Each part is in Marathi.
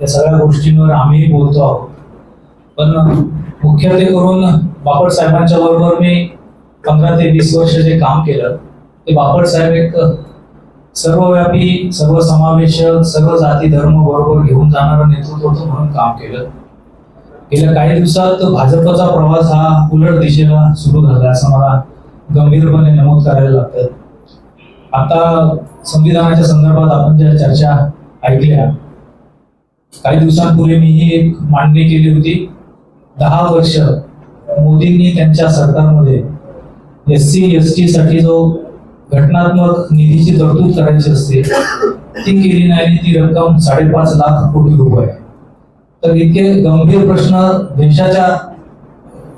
या सगळ्या गोष्टींवर आम्ही बोलतो आहोत. पण मुख्यत्वे करून बापट साहेबांच्या बरोबर मी पंधरा ते वीस वर्ष जे काम केलं ते बापट साहेब एक सर्वव्यापी सर्वसमावेशक सर्व जाती धर्म बरोबर घेऊन जाणारं नेतृत्व होतं म्हणून काम केलं. गेल्या काही दिवसात भाजपचा प्रवास हा उलट दिशेला सुरू झाला असं मला गंभीरपणे नमूद करायला लागतं. आता संविधानाच्या संदर्भात आपण ज्या चर्चा ऐकल्या काही दिवसांपूर्वी मी ही एक मांडणी केली होती. दहा वर्ष मोदींनी त्यांच्या सरकारमध्ये एस सी एस टी साठी जो घटनात्मक निधीची तरतूद करायची असते ती केली नाही आणि ती रक्कम साडेपाच लाख कोटी रुपये. तर इतके गंभीर प्रश्न देशाच्या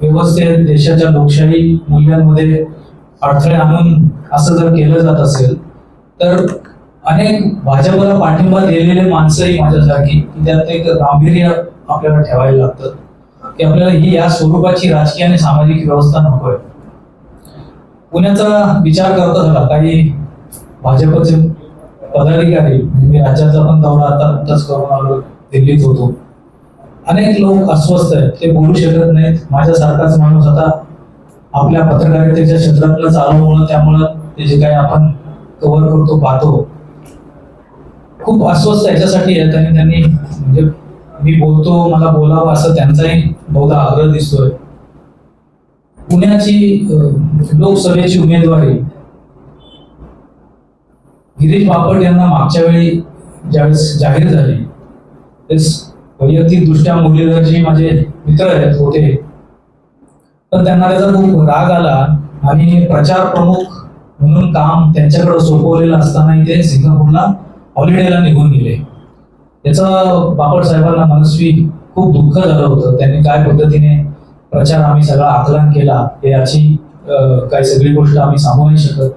व्यवस्थेत देशाच्या लोकशाही मूल्यांमध्ये अडथळे आणून असं जर केलं जात असेल तर अनेक भाजपला पाठिंबा दिलेले माणसंही माझ्यासारखी की त्यात एक गांभीर्य आपल्याला ठेवायला लागतं. की आपल्याला ही या स्वरूपाची राजकीय आणि सामाजिक व्यवस्था नकोय. पुण्याचा विचार करता झाला. काही भाजपचे पदाधिकारी म्हणजे मी राज्याचा पण दौरा आता नुकताच करून आलो दिल्लीत होतो. अनेक लोक अस्वस्थ आहेत. ते बोलू शकत नाहीत. माझ्यासारखाच माणूस आता आपल्या पत्रकारितेच्या क्षेत्रातलं होणं त्यामुळं ते जे काही आपण कव्हर करतो पाहतो खूप अस्वस्थ याच्यासाठी. आहेत आणि त्यांनी म्हणजे मी बोलतो मला बोलावं असं त्यांचाही बहुधा आग्रह दिसतोय. पुण्याची लोकसभेची उमेदवारी गिरीश बापट यांना मागच्या वेळी ज्यावेळेस जाहीर झाली तेच वैयक्तिक दृष्ट्या मुरलीधरजी माझे मित्र आहेत होते तर त्यांना त्याचा खूप राग आला आणि प्रचार प्रमुख म्हणून काम त्यांच्याकडे सोपवलेलं असतानाही ते सिंगापूरला हॉलिडेला निघून गेले. त्याचं बापट साहेबांना मनस्वी खूप दुःख झालं होतं. त्यांनी काय पद्धतीने प्रचार आम्ही सगळा आकलन केला हे याची काही सगळी गोष्ट आम्ही सांगू नाही शकत.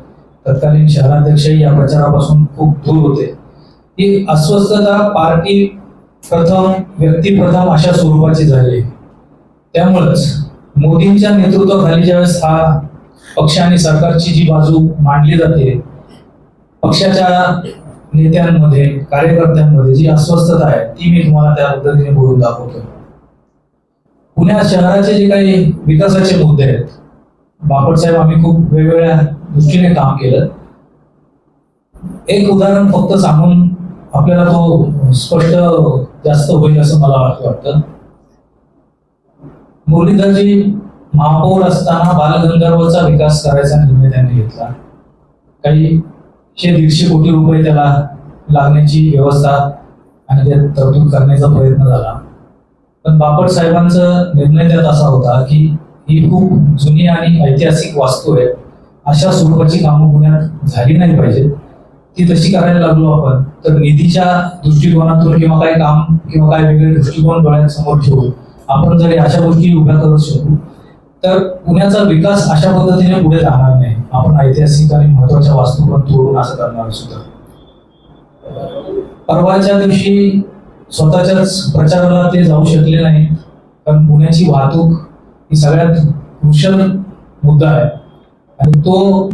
तत्कालीन शहराध्यक्षही या प्रचारापासून खूप दूर होते. ही अस्वस्थता पार्टी प्रथम व्यक्ती प्रथम अशा स्वरूपाची झाली. त्यामुळेच मोदींच्या नेतृत्वाखाली ज्यावेळेस हा पक्ष आणि सरकारची जी बाजू मांडली जाते पक्षाच्या नेत्यांमध्ये कार्यकर्त्यांमध्ये जी अस्वस्थता आहे ती मी तुम्हाला त्या पद्धतीने बोलून दाखवतो. पुण्या शहराचे जे काही विकासाचे मुद्दे आहेत बापट साहेब आम्ही खूप वेगवेगळ्या दृष्टीने काम केलं. एक उदाहरण फक्त सांगून आपल्याला तो स्पष्ट जास्त होईल असं मला वाटतं. मुरलीधरजी महापौर असताना बालगंधर्वचा विकास करायचा निर्णय त्यांनी घेतला. काही शे दीडशे कोटी रुपये त्याला लागण्याची व्यवस्था आणि त्यात तरतूद करण्याचा प्रयत्न झाला. पण बापट साहेबांचा निर्णय त्यात असा होता की ही खूप जुनी आणि ऐतिहासिक वास्तू आहे. अशा स्वरूपाची कामं पुण्यात झाली नाही पाहिजे ती तशी करायला लागलो आपण तर निधीच्या दृष्टिकोनातून किंवा काही काम किंवा काही वेगळे दृष्टिकोन डोळ्यांसमोर ठेवून आपण जर अशा गोष्टी उभ्या करत शकू तर पुण्याचा विकास अशा पद्धतीने पुढे जाणार नाही. आपण ऐतिहासिक आणि महत्त्वाच्या वास्तू पण तोडून असं करणार सुद्धा. परवाच्या दिवशी स्वतःच्याच प्रचाराला ते जाऊ शकले नाही कारण पुण्याची वाहतूक ही सगळ्यात क्रुशल मुद्दा आहे. आणि तो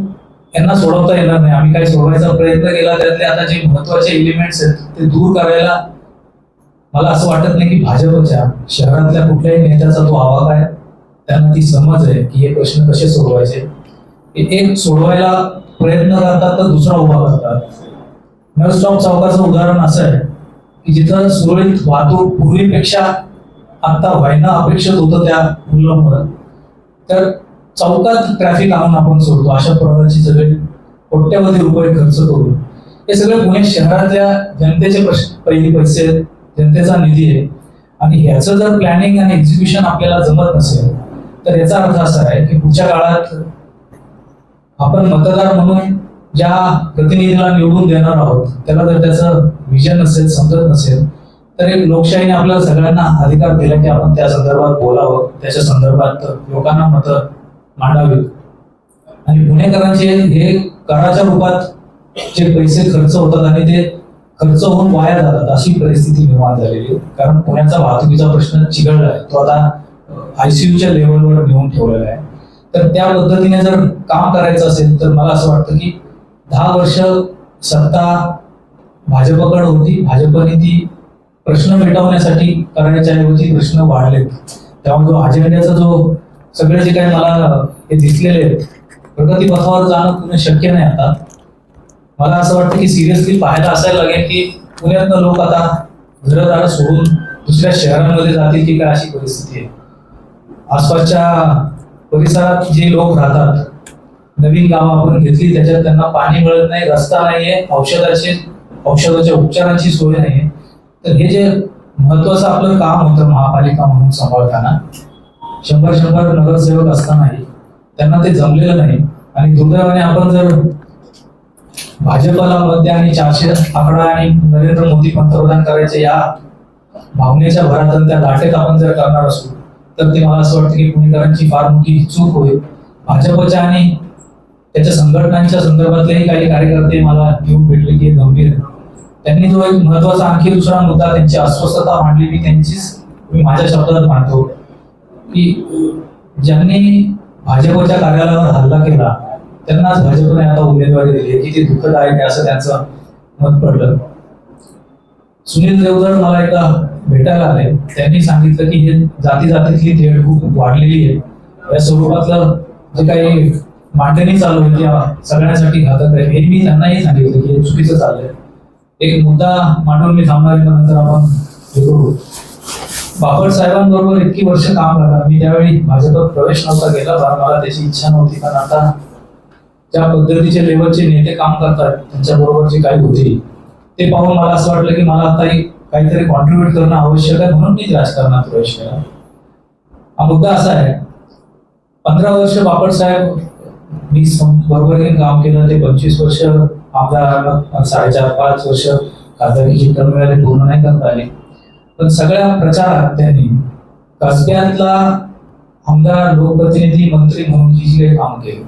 यांना सोडवता येणार नाही. आम्ही काही सोडवायचा प्रयत्न केला त्यातले आता जे महत्त्वाचे एलिमेंट्स आहेत ते दूर करायला मला असं वाटत नाही की भाजपच्या शहरातल्या कुठल्याही नेत्याचा तो आवाज आहे. त्यांना ती समज आहे की हे प्रश्न कसे सोडवायचे. एक सोडवायला प्रयत्न करतात तर दुसरा उभा करतात. नळस्टॉप चौकाचं उदाहरण असं आहे की जिथं सुरळीत वाहतूक पूर्वीपेक्षा आता व्हायला अपेक्षित होतं त्या मुलांवर तर चौकात ट्रॅफिक आणून आपण सोडतो अशा प्रकारचे सगळे कोट्यवधी रुपये खर्च करून. हे सगळे पुणे शहरातल्या जनतेचे पहिले पैसे आहेत, जनतेचा निधी आहे. आणि ह्याचं जर प्लॅनिंग आणि एक्झिक्युशन आपल्याला जमत नसेल तर याचा अर्थ असा आहे की पुढच्या काळात आपण मतदार म्हणून ज्या प्रतिनिधीला निवडून देणार आहोत त्याला जर त्याचं विजन नसेल समजत नसेल तर एक लोकशाहीने आपल्या सगळ्यांना अधिकार दिला की आपण त्या संदर्भात बोलावं. त्याच्या संदर्भात लोकांना मतं मांडावीत. आणि पुणेकरांचे हे कराच्या रूपात जे पैसे खर्च होतात आणि ते खर्च होऊन वाया जातात अशी परिस्थिती निर्माण झालेली आहे. कारण पुण्याचा वाहतुकीचा प्रश्न चिघळला आहे. तो आता आयसीयूच्या लेवलवर नेऊन ठेवलेला आहे. तर त्या पद्धतीने जर काम करायचं असेल तर मला असं वाटतं की दहा वर्ष सत्ता भाजपकडे होती. भाजपने ती प्रश्न मिटवण्यासाठी करायच्या ऐवजी प्रश्न वाढलेत. त्यामुळे जो अजेंड्याचा जो सगळे जे काही मला हे दिसलेले आहेत, प्रगती जाणं पुणे शक्य नाही आता. मला असं वाटतं की सिरियसली पाहायला असायला लागेल की पुण्यातनं लोक आता घरदार सोडून दुसऱ्या शहरांमध्ये जातील की काय अशी परिस्थिती आहे. आसपासच्या परिसरात जे लोक राहतात नवीन गावं आपण घेतली त्याच्यात त्यांना पाणी मिळत नाही रस्ता नाहीये औषधाचे औषधाच्या उपचारांची सोय नाहीये. तर हे जे महत्वाचं आपलं काम होतं महापालिका म्हणून सांभाळताना शंभर शंभर नगरसेवक असतानाही त्यांना ते जमलेलं नाही. आणि दुर्दैवाने आपण जर भाजपला मध्ये आणि चारशे आकडा आणि नरेंद्र मोदी पंतप्रधान करायचे या भावनेच्या भरात त्या लाटेत आपण जर करणार असू तर ते मला असं वाटतं की पुणेकरांची फार मोठी चूक होईल. भाजपच्या आणि त्याच्या संघटनांच्या संदर्भातलेही काही कार्यकर्ते मला येऊन भेटले की गंभीर त्यांनी जो एक महत्त्वाचा आणखी दुसरा मुद्दा त्यांची अस्वस्थता मांडली मी त्यांचीच मी माझ्या शब्दात मांडतो. की ज्यांनी भाजपच्या कार्यालयावर हल्ला केला त्यांनाच भाजपने आता उमेदवारी दिली किती दुःखदायक आहे असं त्यांचं मत पडलं. सुनील देवधर मला एका भेटायला आले. त्यांनी सांगितलं की हे जाती जातीतली थेट खूप वाढलेली आहे. या स्वरूपातलं जे काही मांडणी चालू आहे त्या सगळ्यांसाठी घातक आहे हे मी त्यांनाही सांगितलं की हे चुकीचं चाललंय. एक मुद्दा मांडून मी थांबणार नंतर आपण हे करू. बापट साहेबांबरोबर इतकी वर्ष काम करणार मी त्यावेळी भाजपात प्रवेश नव्हता केला कारण मला त्याची इच्छा नव्हती. पण आता ज्या पद्धतीचे लेवलचे नेते काम करतात त्यांच्याबरोबर जी काही होती ते पाहून मला असं वाटलं की मला आता काहीतरी कॉन्ट्रीब्युट करणं आवश्यक आहे म्हणून मी राजकारणात प्रवेश केला. हा मुद्दा असा आहे पंधरा वर्ष बापट साहेब मी बरोबर बरोबरीने काम केलं ते पंचवीस वर्ष आमदार साडेचार पाच वर्ष खासदारीची टर्म पूर्ण नाही करता आले. पण सगळ्या प्रचारात त्यांनी कसब्यातला आमदार लोकप्रतिनिधी मंत्री म्हणून जी जे काम केले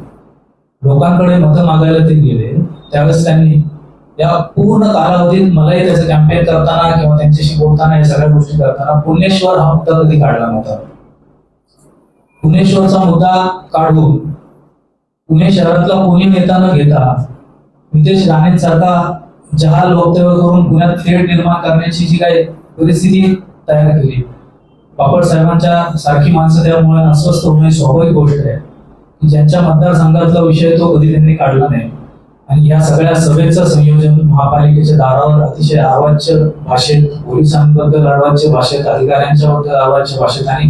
लोकांकडे मतं मागायला ते गेले त्यावेळेस त्यांनी या पूर्ण कालावधीत मलाही त्याचं कॅम्पेन करताना किंवा त्यांच्याशी बोलताना या सगळ्या गोष्टी करताना पुणेश्वर हा मुद्दा कधी काढला नव्हता. पुणेश्वरचा मुद्दा काढून पुणे शहरातला कोणी नेता न घेता नितेश राणेंसारखा जहाल वक्तव्य करून पुण्यात थेट निर्माण करण्याची जी काही परिस्थिती तयार केली. बापट साहेबांच्या सारखी माणसं त्यामुळे अस्वस्थ होणे स्वाभाविक गोष्ट आहे. की ज्यांच्या मतदारसंघातला विषय तो कधी त्यांनी काढला नाही. आणि या सगळ्या सभेचं संयोजन महापालिकेच्या दारावर अतिशय आवाच्य भाषेत पोलिसांबद्दल आवाच्य भाषेत अधिकाऱ्यांच्या बद्दल आवाच्य भाषेत आणि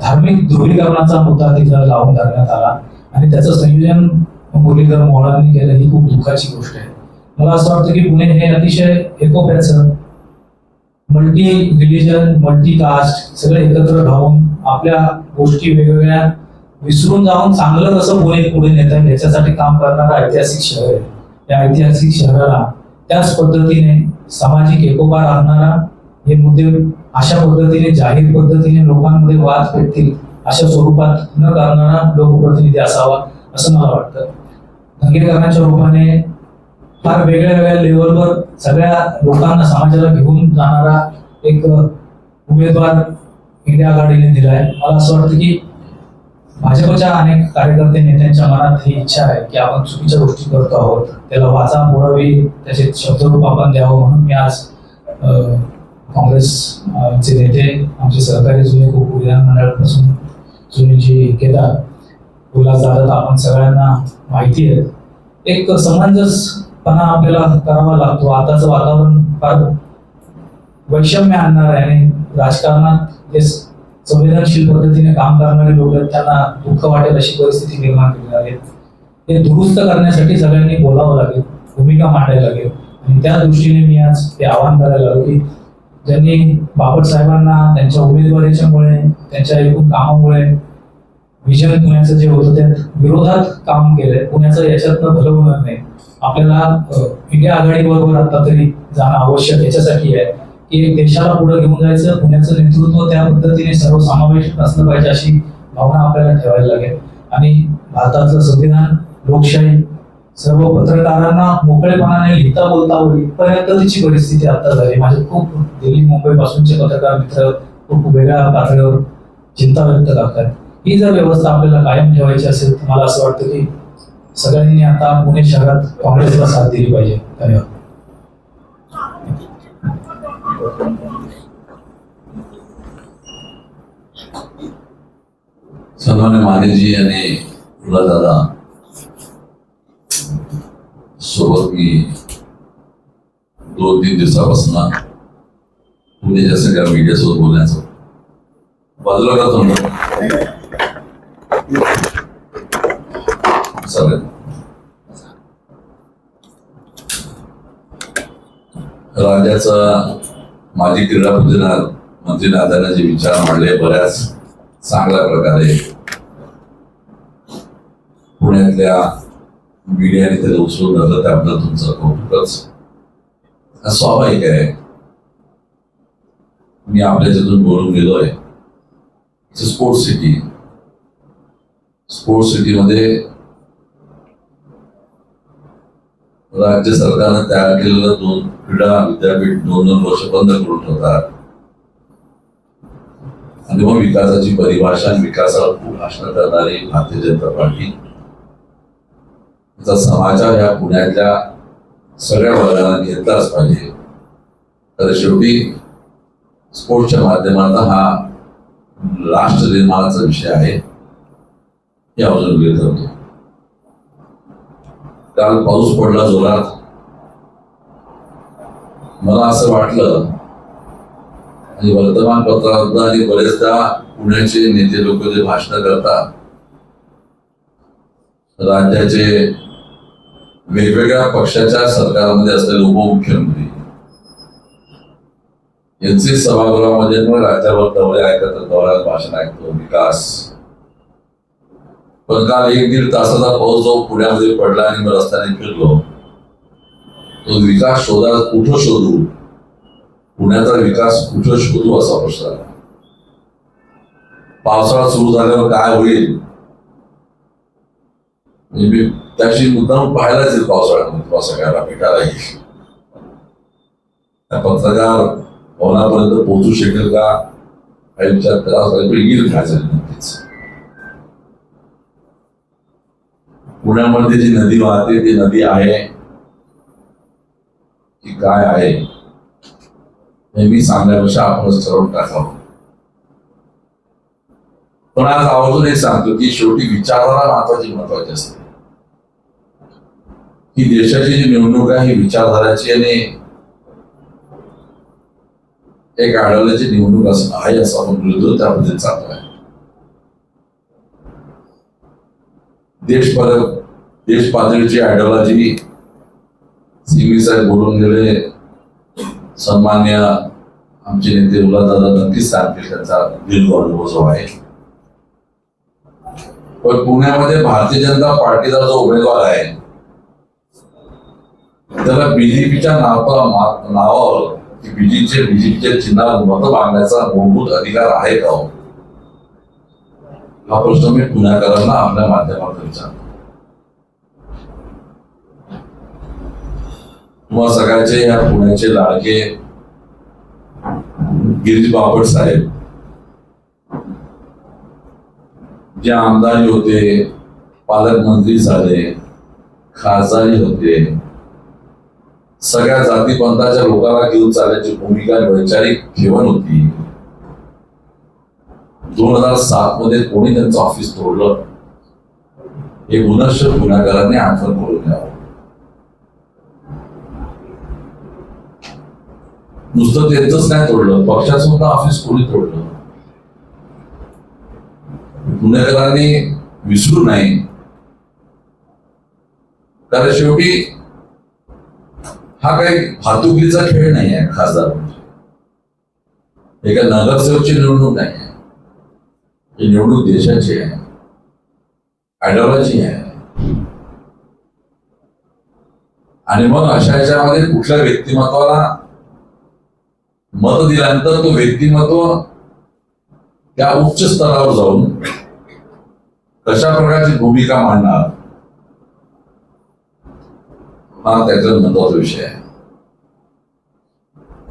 धार्मिक ध्रुवीकरणाचा मुद्दा तिथं लावून धरण्यात आला. आणि त्याचं संयोजन मुरलीधर मोहळांनी केलं ही खूप दुःखाची गोष्ट आहे. मला असं वाटतं की पुणे हे अतिशय एकोप्याचं मल्टी रिलिजन मल्टी कास्ट सगळे एकत्र राहून आपल्या गोष्टी वेगवेगळ्या विसरून जाऊन चांगलं कसं पुणे पुढे नेता येईल याच्यासाठी काम करणारा ऐतिहासिक शहर आहे. या ऐतिहासिक शहराला. त्याच पद्धतीने सामाजिक एकोपा राहणारा हे मुद्दे अशा पद्धतीने जाहीर पद्धतीने लोकांमध्ये वाद पेटतील अशा स्वरूपात न करणारा लोकप्रतिनिधी असावा असं मला वाटतं. धंगेकरांच्या रूपाने फार वेगळ्या वेगळ्या लेवलवर सगळ्या लोकांना समाजाला घेऊन जाणारा एक उमेदवार इंडिया आघाडीने दिलाय. मला असं वाटतं की भाजपच्या अनेक कार्यकर्ते नेत्यांच्या मनात ही इच्छा आहे की आपण चुकीच्या गोष्टी करतो आहोत. त्याला वाचा मोडावी त्याचे शब्दरूप आपण द्यावं म्हणून मी आज काँग्रेसचे नेते आमचे सहकारी जुने खूप विधानमंडळापासून जुनेजी केदार उल्हास दादा आपण सगळ्यांना माहिती आहे. एक समंजसपणा आपल्याला करावा लागतो. आताचं वातावरण फार वैषम्य आणणार आहे आणि राजकारणात जे संवेदनशील पद्धतीने काम करणारे लोक आहेत त्यांना दुःख वाटेल अशी परिस्थिती निर्माण केली आहे. ते दुरुस्त करण्यासाठी सगळ्यांनी बोलावं लागेल भूमिका मांडायला लागेल. आणि त्या दृष्टीने मी आज हे आवाहन करायला लागलो की ज्यांनी बापट साहेबांना त्यांच्या उमेदवारीच्यामुळे त्यांच्या एकूण कामामुळे विजन पुण्याचं जे होतं त्या विरोधात काम केलंय. पुण्याचं याच्यातनं भलं होणार नाही. आपल्याला इंडिया आघाडी बरोबर आता तरी जाणं आवश्यक याच्यासाठी आहे. की देशाला पुढे घेऊन जायचं पुण्याचं नेतृत्व त्या पद्धतीने सर्वसमावेशक असलं पाहिजे अशी भावना आपल्याला ठेवायला लागेल. आणि भारताचं संविधान लोकशाही सर्व पत्रकारांना मोकळेपणाने लिहिता बोलता होईल इथपर्यंत तिची परिस्थिती आता झाली. माझे खूप दिल्ली मुंबई पासूनचे पत्रकार मित्र खूप वेगळ्या पातळीवर चिंता व्यक्त करतात ही जर व्यवस्था आपल्याला कायम ठेवायची असेल तर मला असं वाटतं की सगळ्यांनी आता पुणे शहरात काँग्रेसला साथ दिली पाहिजे. धन्यवाद. सन्मान्य मानेजी आणि दादा सोबत मी दोन तीन दिवसापासून पुण्याच्या सगळ्या मीडियासोबत बोलण्याचं बाजूला का चालेल. राज्याचा माजी क्रीडा मंत्री ना- मंत्री जे विचार मांडले बऱ्याच चांगल्या प्रकारे पुण्यातल्या मीडियाने त्याला उचलून धरलं त्याबद्दल तुमचं कौतुकच. स्वाभाविक आहे. मी आपल्या तिथून बोलून गेलोय. Sports city. स्पोर्ट्स सिटीमध्ये राज्य सरकारनं तयार केलेलं दोन क्रीडा विद्यापीठ दोन दोन वर्ष बंद करून ठेवतात. आणि मग विकासाची परिभाषा आणि विकासावर खूप भाषण करणारी भारतीय जनता पार्टी त्याचा समाचार या पुण्यातल्या सगळ्या वर्गाला घेतलाच पाहिजे तर शेवटी स्पोर्ट्सच्या माध्यमातून हा राष्ट्र निर्माणाचा विषय आहे हे अजून घेत करतो. काल पाऊस पडला जोरात. मला असं वाटलं आणि वर्तमानपत्रात आणि बरेचदा पुण्याचे नेते लोक जे भाषण करतात राज्याचे वेगवेगळ्या पक्षाच्या सरकारमध्ये असलेले उपमुख्यमंत्री. यांचे सभागृहामध्ये पण राज्यावर दौरे ऐकत दौऱ्यात भाषण ऐकतो विकास. पण काल एक दीड तासाचा पाऊस जो पुण्यामध्ये पडला आणि मग रस्त्याने फिरलो तो विकास शोधा कुठं शोधू? पुण्याचा विकास कुठं शोधू असा प्रश्न आला. पावसाळा सुरू झाल्यावर काय होईल? म्हणजे त्याची मुद्दाम पाहायलाच येईल पावसाळ्यामध्ये म्हणजे तुला सगळ्याला भेटायला येईल त्या पत्रकार भवनापर्यंत पोहोचू शकेल का? काही विचार येईल काय नक्कीच पुण्यामध्ये जी नदी वाहते ती नदी आहे. की काय आहे? हे मी सांगण्यापेक्षा आपणच ठरवून टाकावं. पण आज आवर्जून हे सांगतो की शेवटी विचारधारा महत्वाची महत्वाची असते. ही देशाची जी निवडणूक आहे ही विचारधाराची आणि एक आढळल्याची निवडणूक असं आहे असं आपण बोलतो त्यामध्ये चालू आहे. देश देश पातळीची आयडिओलॉजी सिंघवी साहेब बोलून गेले सन्मान्य आमचे नेते दादा नक्कीच सांगतील त्यांचा दीर्घ अनुभव जो आहे. पण पुण्यामध्ये भारतीय जनता पार्टीचा जो उमेदवार आहे त्याला बीजेपीच्या नावावर नावावर बीजेपीचे बीजेपीच्या चिन्हावर मत मागण्याचा मूलभूत अधिकार आहे का हो? हा? प्रश्न मी पुण्याकरांना आपल्या माध्यमातून विचारतो. तुम्हा सगळ्याचे या पुण्याचे लाडके गिरीश बापट साहेब जे आमदारी होते पालकमंत्री झाले खासदारी होते सगळ्या जातीपंथाच्या लोकांना घेऊन चालण्याची भूमिका वैचारिक ठेवण होती. दोन हजार सात मध्ये कोणी त्यांचं ऑफिस तोडलं? हे पुनश्च गुन्हेगारांनी आठवण करून द्यावं नुसतं त्यांचंच नाही तोडलं पक्षाचं सुद्धा ऑफिस कोणी तोडलं? गुन्हेगारांनी विसरू नाही कारण शेवटी हा काही भातुकीचा खेळ नाही आहे खासदार म्हणजे. एका नगरसेवकची निवडणूक नाही आहे. ही निवडणूक देशाची आहे. आयडिओलॉजी आहे. आणि मग अशा याच्यामध्ये कुठल्या व्यक्तिमत्वाला मत दिल्यानंतर तो व्यक्तिमत्व त्या उच्च स्तरावर जाऊन कशा प्रकारची भूमिका मांडणार? हा त्याचा महत्त्वाचा विषय आहे.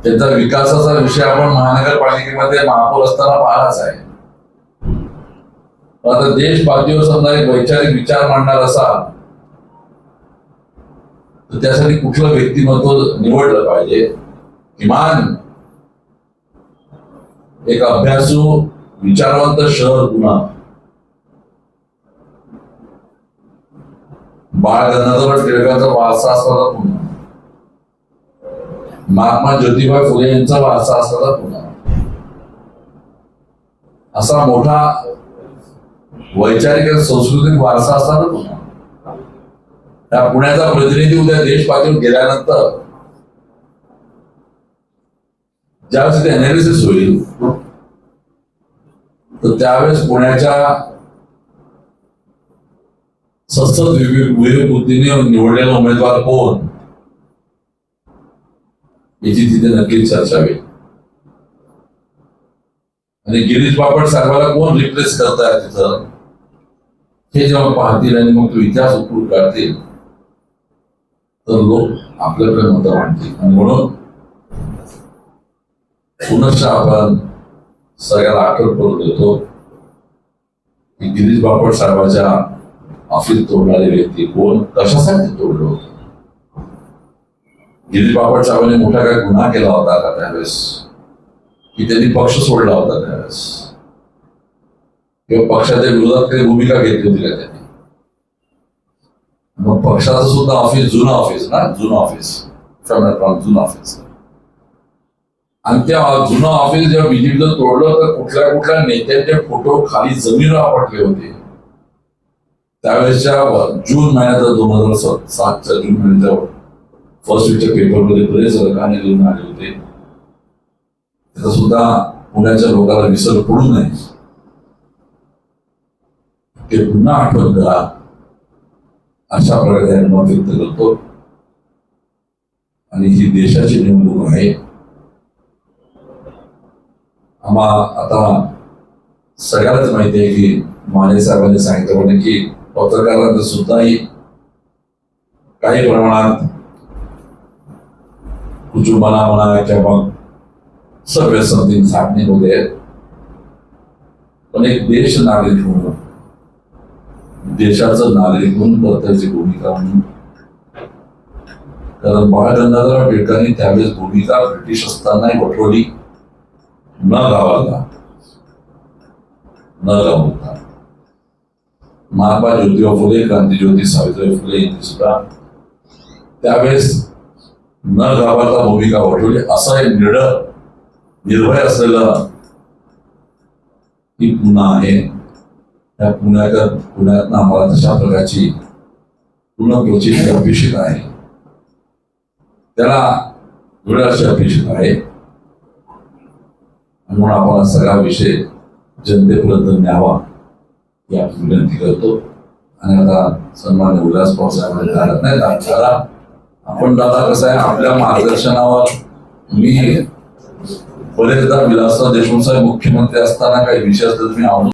त्याचा विकासाचा विषय आपण महानगरपालिकेमध्ये महापौर असताना पाहिलाच आहे. आता देश पातळीवर समजा एक वैचारिक विचार मांडणार असाल तर त्यासाठी कुठलं व्यक्तिमत्व निवडलं पाहिजे? किमान एक अभ्यासू विचारवंत शहर पुन्हा बाळ गंगाधर टिळकांचा वारसा असलेला पुणे महात्मा ज्योतिबा फुले यांचा वारसा असलेला पुणे असा मोठा वैचारिक आणि सांस्कृतिक वारसा असताना पुणे त्या पुण्याचा प्रतिनिधी उद्या देश पातळीवर गेल्यानंतर. ज्यावेळेस ते अनालिसिस होईल तर त्यावेळेस पुण्याच्या सतत विवेक बुद्धीने निवडलेला उमेदवार कोण? याची तिथे नक्कीच चर्चा होईल. आणि गिरीश बापट साहेबाला कोण रिप्लेस करताय तिथं? हे जेव्हा पाहतील आणि मग तो इतिहास उकळून काढतील तर लोक आपल्याकडे मत मांडतील. आणि म्हणून पुनश्च आपण सगळ्याला आठवण करून देतो की गिरीश बापट साहेबाच्या ऑफिस तोडणारे व्यक्ती कोण कशासाठी तोडलं होतं गिरीश बापट साहेबांनी मोठा काय गुन्हा केला होता का त्यावेळेस की त्यांनी पक्ष सोडला होता त्यावेळेस किंवा पक्षाच्या विरोधात काही भूमिका घेतली होती का त्यांनी मग पक्षाचं सुद्धा ऑफिस जुनं ऑफिस ना जुनं ऑफिस जुनं ऑफिस आणि त्या जुनं ऑफिस जेव्हा बीजेपीचं तोडलं तर कुठल्या कुठल्या नेत्यांचे फोटो खाली जमिनीवर आपटले होते त्यावेळेसच्या जून महिन्यात दोन हजार सात- सातच्या जून महिन्याच्या फर्स्ट वीकच्या पेपरमध्ये बरेच रकाने लिहून आले होते. त्याचा सुद्धा पुण्याच्या लोकांना विसर पडू नये. ते पुन्हा आठवण करा. अशा प्रकारे मत व्यक्त करतो. आणि ही देशाची निवडणूक आहे. आम्हा आता सगळ्यालाच माहिती आहे की माने साहेबांनी सांगितलं की पत्रकारांचं सुद्धाही काही प्रमाणात कुटुंबाला म्हणा किंवा मग संधी समथिंग होते पण एक देश नागरिक म्हणून देशाचं नागरिक म्हणून कर्तव्याची भूमिका म्हणून कारण बाळ गंगाधरराव टिळकांनी त्यावेळेस भूमिका ब्रिटिश असतानाही वठवली न गावाला न गावता महात्मा ज्योतिबा फुले क्रांतीज्योती सावित्रीबाई फुले यांनी सुद्धा त्यावेळेस न घाबरता भूमिका वठवली असा एक निर्णय निर्भय असलेला ही पुन्हा आहे. त्या पुण्याच्या पुण्यात आम्हाला तशा प्रकारची पुनर्रचित अपेक्षित आहे. त्याला वेळाची अपेक्षित आहे. म्हणून आपण सगळा विषय जनतेपर्यंत न्यावा. या विनंती करतो आणि आता सन्मान उल्हास पवार साहेबांनी नाही दादा आपण दादा कसं आहे? आपल्या मार्गदर्शनावर मी बरेचदा विलासराव देशमुख साहेब मुख्यमंत्री असताना काही विषय असतात मी आवडून